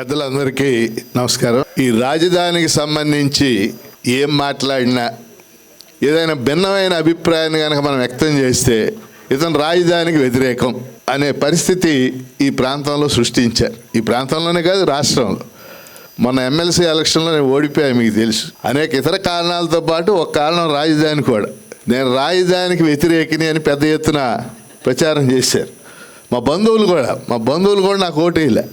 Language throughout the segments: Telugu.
పెద్దలందరికీ నమస్కారం. ఈ రాజధానికి సంబంధించి ఏం మాట్లాడినా ఏదైనా భిన్నమైన అభిప్రాయాన్ని కనుక మనం వ్యక్తం చేస్తే ఇతను రాజధానికి వ్యతిరేకం అనే పరిస్థితి ఈ ప్రాంతంలో సృష్టించారు. ఈ ప్రాంతంలోనే కాదు రాష్ట్రంలో. మన ఎమ్మెల్సీ ఎలక్షన్లో నేను ఓడిపోయా మీకు తెలుసు. అనేక ఇతర కారణాలతో పాటు ఒక కారణం రాజధాని కూడా. నేను రాజధానికి వ్యతిరేకిని అని పెద్ద ఎత్తున ప్రచారం చేశారు. మా బంధువులు కూడా మా బంధువులు కూడా నాకు ఓటేయలే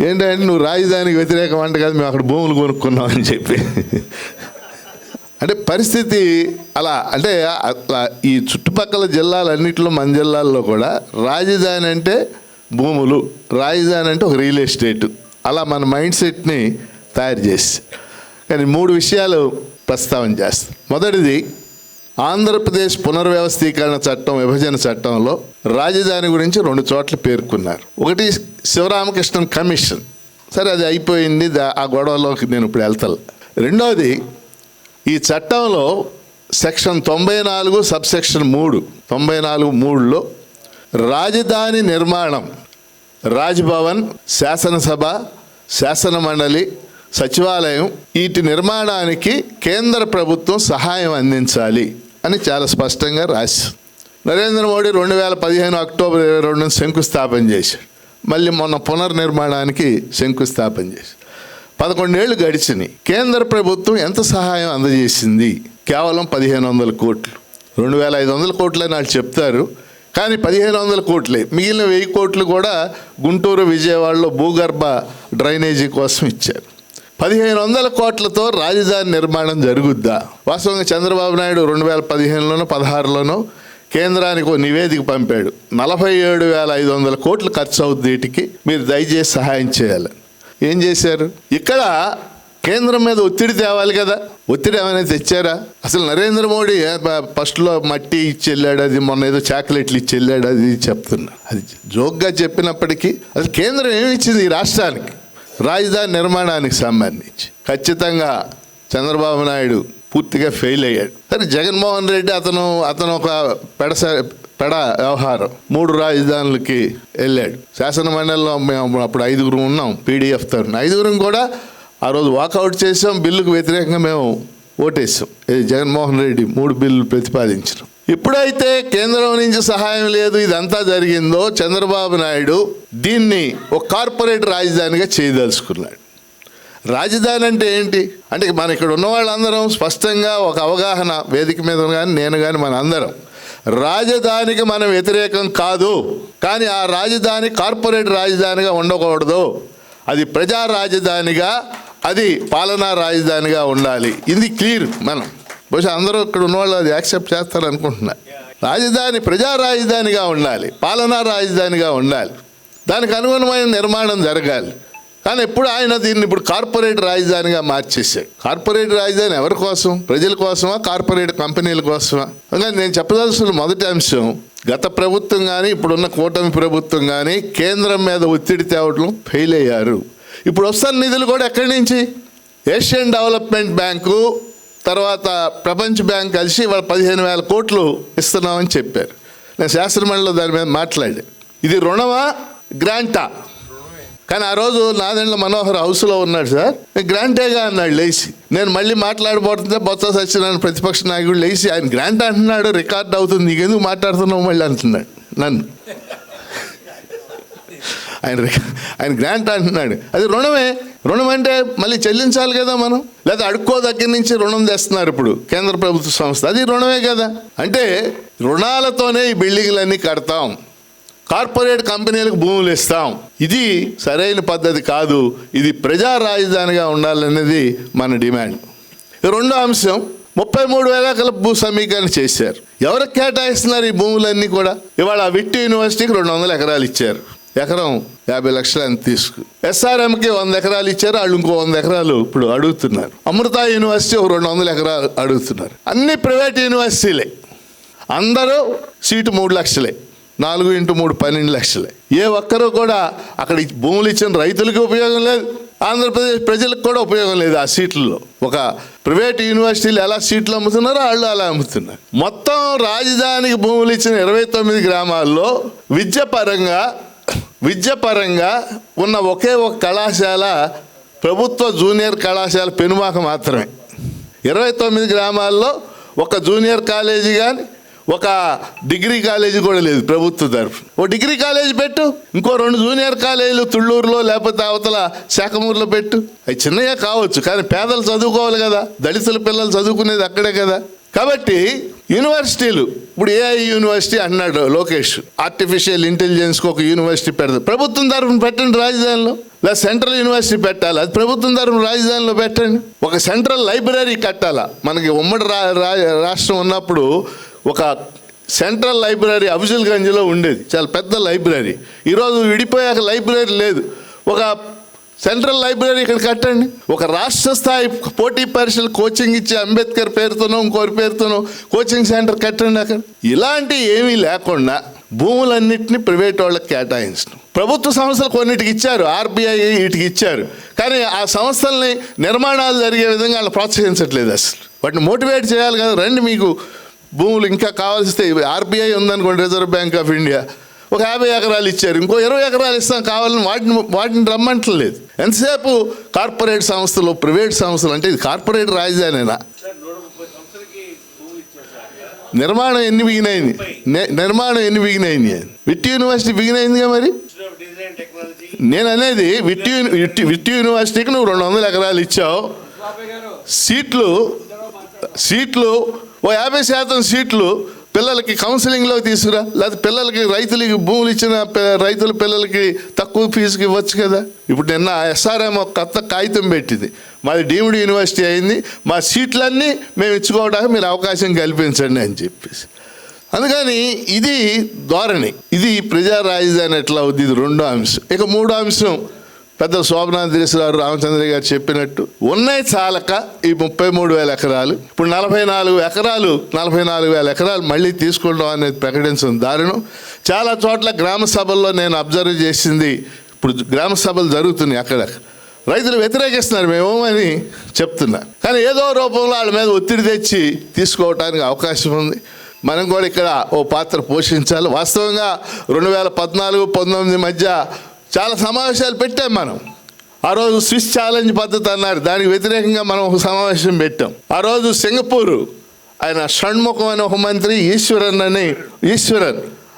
ఏంటంటే నువ్వు రాజధానికి వ్యతిరేకం అంట కదా మేము అక్కడ భూములు కొనుక్కున్నాం అని చెప్పి. అంటే పరిస్థితి అలా అంటే అట్లా ఈ చుట్టుపక్కల జిల్లాలన్నింటిలో మన జిల్లాల్లో కూడా రాజధాని అంటే భూములు రాజధాని అంటే ఒక రియల్ ఎస్టేట్. అలా మన మైండ్ సెట్ని తయారు చేసి. కానీ మూడు విషయాలు ప్రస్తావన చేస్తాం. మొదటిది ఆంధ్రప్రదేశ్ పునర్వ్యవస్థీకరణ చట్టం విభజన చట్టంలో రాజధాని గురించి రెండు చోట్ల పేర్కొన్నారు. ఒకటి శివరామకృష్ణన్ కమిషన్. సరే అది అయిపోయింది దా- ఆ గొడవలోకి నేను ఇప్పుడు వెళ్తాను రెండవది ఈ చట్టంలో సెక్షన్ తొంభై నాలుగు సబ్ సెక్షన్ మూడు తొంభై నాలుగు మూడులో రాజధాని నిర్మాణం రాజ్భవన్ శాసనసభ శాసన మండలి సచివాలయం వీటి నిర్మాణానికి కేంద్ర ప్రభుత్వం సహాయం అందించాలి అని చాలా స్పష్టంగా రాశారు నరేంద్ర మోడీ రెండు వేల పదిహేను అక్టోబర్ ఇరవై రెండున శంకుస్థాపన చేశాడు. మళ్ళీ మొన్న పునర్నిర్మాణానికి శంకుస్థాపన చేసి. పదకొండేళ్ళు గడిచినాయి కేంద్ర ప్రభుత్వం ఎంత సహాయం అందజేసింది? కేవలం పదిహేను వందల కోట్లు. రెండు వేల ఐదు వందల కోట్లే నాకు చెప్తారు. కానీ పదిహేను వందల కోట్లే. మిగిలిన వెయ్యి కోట్లు కూడా గుంటూరు విజయవాడలో భూగర్భ డ్రైనేజీ కోసం ఇచ్చారు. పదిహేను వందల కోట్లతో రాజధాని నిర్మాణం జరుగుద్దా? వాస్తవంగా చంద్రబాబు నాయుడు రెండు వేల పదిహేనులోనో పదహారులోనో కేంద్రానికి ఒక నివేదిక పంపాడు. నలభై ఏడు వేల ఐదు వందల కోట్లు ఖర్చు అవుతుంది వీటికి. మీరు దయచేసి సహాయం చేయాలి. ఏం చేశారు? ఇక్కడ కేంద్రం మీద ఒత్తిడి తేవాలి కదా. ఒత్తిడి ఏమైనా తెచ్చారా? అసలు నరేంద్ర మోడీ ఫస్ట్లో మట్టి ఇచ్చి వెళ్ళాడు అది మొన్న ఏదో చాక్లెట్లు ఇచ్చి వెళ్ళాడు అది చెప్తున్నా. అది జోక్గా చెప్పినప్పటికీ అసలు కేంద్రం ఏమి ఇచ్చింది ఈ రాష్ట్రానికి? రాజధాని నిర్మాణానికి సంబంధించి. ఖచ్చితంగా చంద్రబాబు నాయుడు పూర్తిగా ఫెయిల్ అయ్యాడు. సరే జగన్మోహన్ రెడ్డి అతను అతను ఒక పెడస పెడ వ్యవహారం. మూడు రాజధానులకి వెళ్ళాడు. శాసన మండలిలో మేము అప్పుడు ఐదుగురు ఉన్నాం పీడిఎఫ్ తరఫున. ఐదుగురం కూడా ఆ రోజు వాకౌట్ చేసాం బిల్లుకు వ్యతిరేకంగా మేము ఓటేసాం. ఇది జగన్మోహన్ రెడ్డి మూడు బిల్లులు ప్రతిపాదించడం ఎప్పుడైతే కేంద్రం నుంచి సహాయం లేదు ఇదంతా జరిగిందో చంద్రబాబు నాయుడు దీన్ని ఒక కార్పొరేట్ రాజధానిగా చేయదలుచుకున్నాడు. రాజధాని అంటే ఏంటి? అంటే మన ఇక్కడ ఉన్న వాళ్ళందరం స్పష్టంగా ఒక అవగాహన వేదిక మీద కానీ నేను కానీ మన అందరం. రాజధానికి మనం వ్యతిరేకం కాదు. కానీ ఆ రాజధాని కార్పొరేట్ రాజధానిగా ఉండకూడదు. అది ప్రజా రాజధానిగా అది పాలనా రాజధానిగా ఉండాలి. ఇది క్లియర్ మనం. బహుశా అందరూ ఇక్కడ ఉన్నవాళ్ళు అది యాక్సెప్ట్ చేస్తారు అనుకుంటున్నా రాజధాని ప్రజా రాజధానిగా ఉండాలి. పాలనా రాజధానిగా ఉండాలి. దానికి అనుగుణమైన నిర్మాణం జరగాలి. కానీ ఎప్పుడు ఆయన దీన్ని ఇప్పుడు కార్పొరేట్ రాజధానిగా మార్చేశాడు. కార్పొరేట్ రాజధాని ఎవరి కోసం? ప్రజల కోసమా? కార్పొరేట్ కంపెనీల కోసమా? కానీ నేను చెప్పదలసిన మొదటి అంశం గత ప్రభుత్వం కానీ ఇప్పుడున్న కూటమి ప్రభుత్వం కానీ కేంద్రం మీద ఒత్తిడి తేవడం ఫెయిల్ అయ్యారు. ఇప్పుడు వస్తున్న నిధులు కూడా ఎక్కడి నుంచి? ఏషియన్ డెవలప్మెంట్ బ్యాంకు తర్వాత ప్రపంచ బ్యాంక్ కలిసి వాళ్ళ పదిహేను వేల కోట్లు ఇస్తున్నామని చెప్పారు. నేను శాస్త్రమండలిలో దాని మీద మాట్లాడాను. ఇది రుణమా? గ్రాంటా? కానీ ఆ రోజు నాదెండ్ల మనోహర్ హౌస్లో ఉన్నాడు సార్. గ్రాంటేగా అన్నాడు లేచి. నేను మళ్ళీ మాట్లాడబోతుంటే బొత్స సత్యనారాయణ ప్రతిపక్ష నాయకుడు లేచి ఆయన గ్రాంట్ అంటున్నాడు రికార్డ్ అవుతుంది నీకెందుకు మాట్లాడుతున్నావు మళ్ళీ? అంటున్నాడు నన్ను. ఆయన రిక- ఆయన గ్రాంట్ అంటున్నాడు. అది రుణమే. రుణం అంటే మళ్ళీ చెల్లించాలి కదా మనం. లేదా అడుక్కో దగ్గర నుంచి రుణం తెస్తున్నారు ఇప్పుడు కేంద్ర ప్రభుత్వ సంస్థ. అది రుణమే కదా. అంటే రుణాలతోనే ఈ బిల్డింగ్లన్నీ కడతాం. కార్పొరేట్ కంపెనీలకు భూములు ఇస్తాం. ఇది సరైన పద్ధతి కాదు. ఇది ప్రజా రాజధానిగా ఉండాలనేది మన డిమాండ్. రెండో అంశం ముప్పై మూడు వేల ఎకరాల భూ సమీకరణ చేశారు. ఎవరికి కేటాయిస్తున్నారు ఈ భూములన్నీ కూడా? ఇవాళ విట్టి యూనివర్సిటీకి రెండు వందల ఎకరాలు ఇచ్చారు. ఎకరం యాభై లక్షలు అని తీసుకు ఎస్ఆర్ఎంకి వంద ఎకరాలు ఇచ్చారు. వాళ్ళు ఇంకో వంద ఎకరాలు ఇప్పుడు అడుగుతున్నారు. అమృత యూనివర్సిటీ ఒక రెండు వందల ఎకరాలు అడుగుతున్నారు. అన్ని ప్రైవేట్ యూనివర్సిటీలే. అందరూ సీటు మూడు లక్షలే. నాలుగు ఇంటూ మూడు పన్నెండు లక్షలే. ఏ ఒక్కరూ కూడా అక్కడ భూములు ఇచ్చిన రైతులకి ఉపయోగం లేదు ఆంధ్రప్రదేశ్ ప్రజలకు కూడా ఉపయోగం లేదు ఆ సీట్లలో. ఒక ప్రైవేట్ యూనివర్సిటీలు ఎలా సీట్లు అమ్ముతున్నారో వాళ్ళు అలా అమ్ముతున్నారు. మొత్తం రాజధానికి భూములు ఇచ్చిన ఇరవై తొమ్మిది గ్రామాల్లో విద్యపరంగా విద్యపరంగా ఉన్న ఒకే ఒక కళాశాల ప్రభుత్వ జూనియర్ కళాశాల పెనుమాక మాత్రమే. ఇరవై తొమ్మిది గ్రామాల్లో ఒక జూనియర్ కాలేజీ కానీ ఒక డిగ్రీ కాలేజీ కూడా లేదు ప్రభుత్వ తరఫు. ఓ డిగ్రీ కాలేజీ పెట్టు ఇంకో రెండు జూనియర్ కాలేజీలు తుళ్ళూరులో లేకపోతే అవతల శాఖమూరులో పెట్టు. అవి చిన్నగా కావచ్చు కానీ పేదలు చదువుకోవాలి కదా దళితుల పిల్లలు చదువుకునేది అక్కడే కదా. కాబట్టి యూనివర్సిటీలు ఇప్పుడు ఏఐ యూనివర్సిటీ అన్నాడు లోకేష్. ఆర్టిఫిషియల్ ఇంటెలిజెన్స్కి ఒక యూనివర్సిటీ పెడదు. ప్రభుత్వం తరఫున పెట్టండి రాజధానిలో. లేదా సెంట్రల్ యూనివర్సిటీ పెట్టాలి? అది ప్రభుత్వం తరఫున రాజధానిలో పెట్టండి. ఒక సెంట్రల్ లైబ్రరీ కట్టాలా? మనకి ఉమ్మడి రా రా- రాష్ట్రం ఉన్నప్పుడు ఒక సెంట్రల్ లైబ్రరీ అఫజల్గంజ్లో ఉండేది. చాలా పెద్ద లైబ్రరీ. ఈరోజు విడిపోయాక లైబ్రరీ లేదు. ఒక సెంట్రల్ లైబ్రరీ ఇక్కడ కట్టండి. ఒక రాష్ట్ర స్థాయి పోటీ పరీక్షలు కోచింగ్ ఇచ్చే అంబేద్కర్ పేరుతోనో ఇంకోరి పేరుతోనో కోచింగ్ సెంటర్ కట్టండి అక్కడ. ఇలాంటి ఏమీ లేకుండా భూములన్నింటినీ ప్రైవేట్ వాళ్ళకి కేటాయించడం. ప్రభుత్వ సంస్థలు కొన్నిటికి ఇచ్చారు. ఆర్బీఐ వీటికి ఇచ్చారు. కానీ ఆ సంస్థల్ని నిర్మాణాలు జరిగే విధంగా వాళ్ళు ప్రోత్సహించట్లేదు అసలు. వాటిని మోటివేట్ చేయాలి కదా. రండి మీకు భూములు ఇంకా కావాల్సితే ఆర్బీఐ ఉందనుకోండి రిజర్వ్ బ్యాంక్ ఆఫ్ ఇండియా ఒక యాభై ఎకరాలు ఇచ్చారు ఇంకో ఇరవై ఎకరాలు ఇస్తాం కావాలని వాటిని వాటిని రమ్మంటలేదు. ఎంతసేపు కార్పొరేట్ సంస్థలు ప్రైవేట్ సంస్థలు అంటే ఇది కార్పొరేట్ రాజధానినా? నిర్మాణం ఎన్ని బిగినాయింది ని- నిర్మాణం ఎన్ని బిగినాయింది విట్టి యూనివర్సిటీ బిగినైందిగా మరి? డిజైన్ టెక్నాలజీ నేను అనేది విట్టి యూని- విట్టి విట్టి యూనివర్సిటీకి నువ్వు రెండు వందల ఎకరాలు ఇచ్చావు. సీట్లు సీట్లు ఓ యాభై శాతం సీట్లు పిల్లలకి కౌన్సిలింగ్లో తీసుకురా. లేకపోతే పిల్లలకి రైతులకి భూములు ఇచ్చిన రైతుల పిల్లలకి తక్కువ ఫీజుకి ఇవ్వచ్చు కదా. ఇప్పుడు నిన్న ఎస్ఆర్ఎం ఒక కొత్త కాగితం పెట్టింది. మాది డీమ్డ్ యూనివర్సిటీ అయింది. మా సీట్లన్నీ మేము ఇచ్చుకోవడానికి మీరు అవకాశం కల్పించండి అని చెప్పేసి. అందుకని ఇది ధోరణి. ఇది ప్రజా రాజధాని ఎట్లా అవుద్ది? ఇది రెండో అంశం. ఇక మూడో అంశం. పెద్ద శోభనాథ్ గారు రామచంద్ర గారు చెప్పినట్టు ఉన్నాయి చాలక ఈ ముప్పై మూడు వేల ఎకరాలు. ఇప్పుడు నలభై నాలుగు ఎకరాలు నలభై నాలుగు వేల ఎకరాలు మళ్ళీ తీసుకుంటాం అనేది ప్రకటించిన దారుణం. చాలా చోట్ల గ్రామ సభల్లో నేను అబ్జర్వ్ చేసింది ఇప్పుడు గ్రామ సభలు జరుగుతున్నాయి అక్కడ రైతులు వ్యతిరేకిస్తున్నారు మేము అని చెప్తున్నా. కానీ ఏదో రూపంలో వాళ్ళ మీద ఒత్తిడి తెచ్చి తీసుకోవటానికి అవకాశం ఉంది. మనం కూడా ఇక్కడ ఓ పాత్ర పోషించాలి. వాస్తవంగా రెండు వేల పద్నాలుగు పంతొమ్మిది మధ్య చాలా సమావేశాలు పెట్టాం మనం. ఆ రోజు స్విస్ ఛాలెంజ్ పద్ధతి అన్నారు. దానికి వ్యతిరేకంగా మనం ఒక సమావేశం పెట్టాం. ఆ రోజు సింగపూరు ఆయన షణ్ముఖం అనే ఒక మంత్రి ఈశ్వరన్ అని ఈశ్వరన్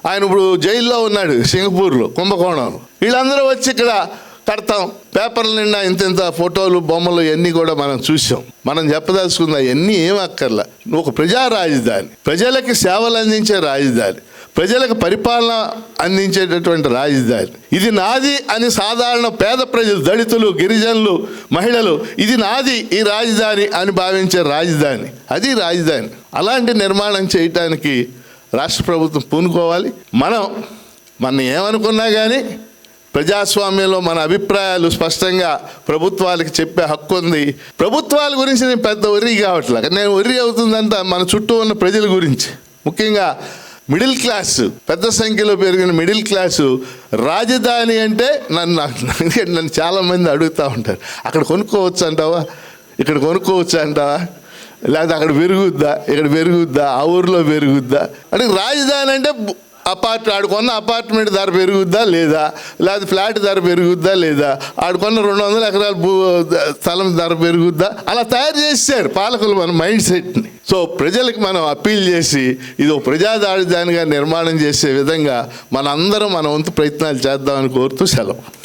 ఆయన ఇప్పుడు జైల్లో ఉన్నాడు సింగపూర్లో కుంభకోణంలో. వీళ్ళందరూ వచ్చి ఇక్కడ కడతాం. పేపర్ల నిండా ఇంత ఇంత ఫోటోలు బొమ్మలు ఇవన్నీ కూడా మనం చూసాం. మనం చెప్పదలుచుకుందా అవన్నీ ఏం అక్కర్లా. ఒక ప్రజా రాజధాని. ప్రజలకి సేవలు అందించే రాజధాని. ప్రజలకు పరిపాలన అందించేటటువంటి రాజధాని. ఇది నాది అని సాధారణ పేద ప్రజలు దళితులు గిరిజనులు మహిళలు ఇది నాది ఈ రాజధాని అని భావించే రాజధాని. అది రాజధాని. అలాంటి నిర్మాణం చేయటానికి రాష్ట్ర ప్రభుత్వం పూనుకోవాలి. మనం మన ఏమనుకున్నా కానీ ప్రజాస్వామ్యంలో మన అభిప్రాయాలు స్పష్టంగా ప్రభుత్వాలకు చెప్పే హక్కు ఉంది. ప్రభుత్వాల గురించి నేను పెద్ద ఒర్రి కావట్లే. నేను ఒర్రి అవుతుందంతా మన చుట్టూ ఉన్న ప్రజల గురించి. ముఖ్యంగా మిడిల్ క్లాస్ పెద్ద సంఖ్యలో పెరిగిన మిడిల్ క్లాసు రాజధాని అంటే నన్ను నన్ను చాలామంది అడుగుతూ ఉంటారు. అక్కడ కొనుక్కోవచ్చు అంటావా? ఇక్కడ కొనుక్కోవచ్చు అంటావా? లేకపోతే అక్కడ పెరుగుద్దా? ఇక్కడ పెరుగుద్దా? ఆ ఊర్లో పెరుగుద్దా? అంటే రాజధాని అంటే అపార్ట్ ఆడుకున్న అపార్ట్మెంట్ ధర పెరుగుద్దా లేదా? లేదా ఫ్లాట్ ధర పెరుగుద్దా లేదా? ఆడుకున్న రెండు వందల ఎకరాల భూ స్థలం ధర పెరుగుద్దా? అలా తయారు చేశారు పాలకులు మన మైండ్ సెట్ని. సో ప్రజలకు మనం అప్పీల్ చేసి ఇది ఒక ప్రజా రాజధానిగా నిర్మాణం చేసే విధంగా మనందరం మన వంతు ప్రయత్నాలు చేద్దామని కోరుతూ సెలవు.